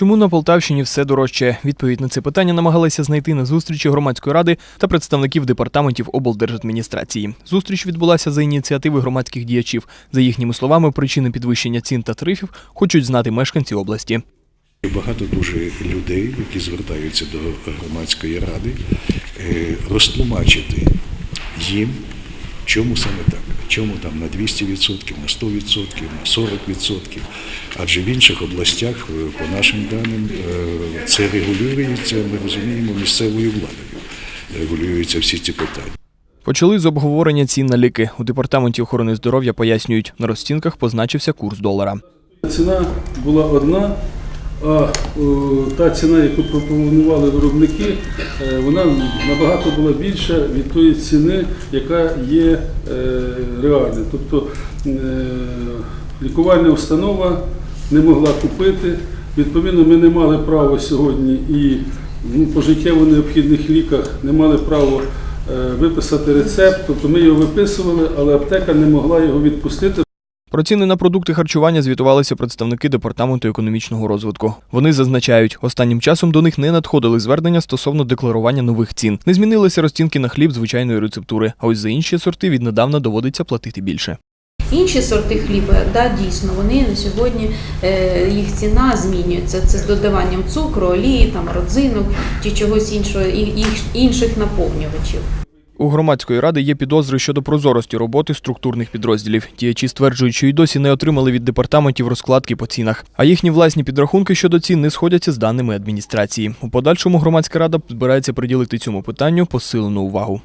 Чому на Полтавщині все дорожче? Відповідь на це питання намагалися знайти на зустрічі громадської ради та представників департаментів облдержадміністрації. Зустріч відбулася за ініціативи громадських діячів. За їхніми словами, причини підвищення цін та тарифів хочуть знати мешканці області. Багато дуже людей, які звертаються до громадської ради, е, розтлумачити їм, чому саме так, чому там на 200%, на 100%, на 40%. Адже в інших областях, е, по нашим даним, е, це регулюється, ми розуміємо, місцевою владою. Регулюються всі ці питання. Почали з обговорення цін на ліки. У департаменті охорони здоров'я пояснюють, на розцінках позначився курс долара. Ціна була одна, а та ціна, яку пропонували виробники, е, вона набагато була більша від тої ціни, яка є е, реальна. Тобто е, лікувальна установа не могла купити. Відповідно, ми не мали права сьогодні і ну, по життєво необхідних ліках не мали права е, виписати рецепт. Тобто ми його виписували, але аптека не могла його відпустити. Про ціни на продукти харчування звітувалися представники департаменту економічного розвитку. Вони зазначають, останнім часом до них не надходили звернення стосовно декларування нових цін. Не змінилися розцінки на хліб звичайної рецептури. А ось за інші сорти віднедавна доводиться платити більше. Інші сорти хліба, да, дійсно, вони на сьогодні е, їх ціна змінюється. Це з додаванням цукру, олії, там родзинок чи чогось іншого, інших наповнювачів. У громадської ради є підозри щодо прозорості роботи структурних підрозділів. Діячі стверджують, що й досі не отримали від департаментів розкладки по цінах, а їхні власні підрахунки щодо цін не сходяться з даними адміністрації. У подальшому громадська рада збирається приділити цьому питанню посилену увагу.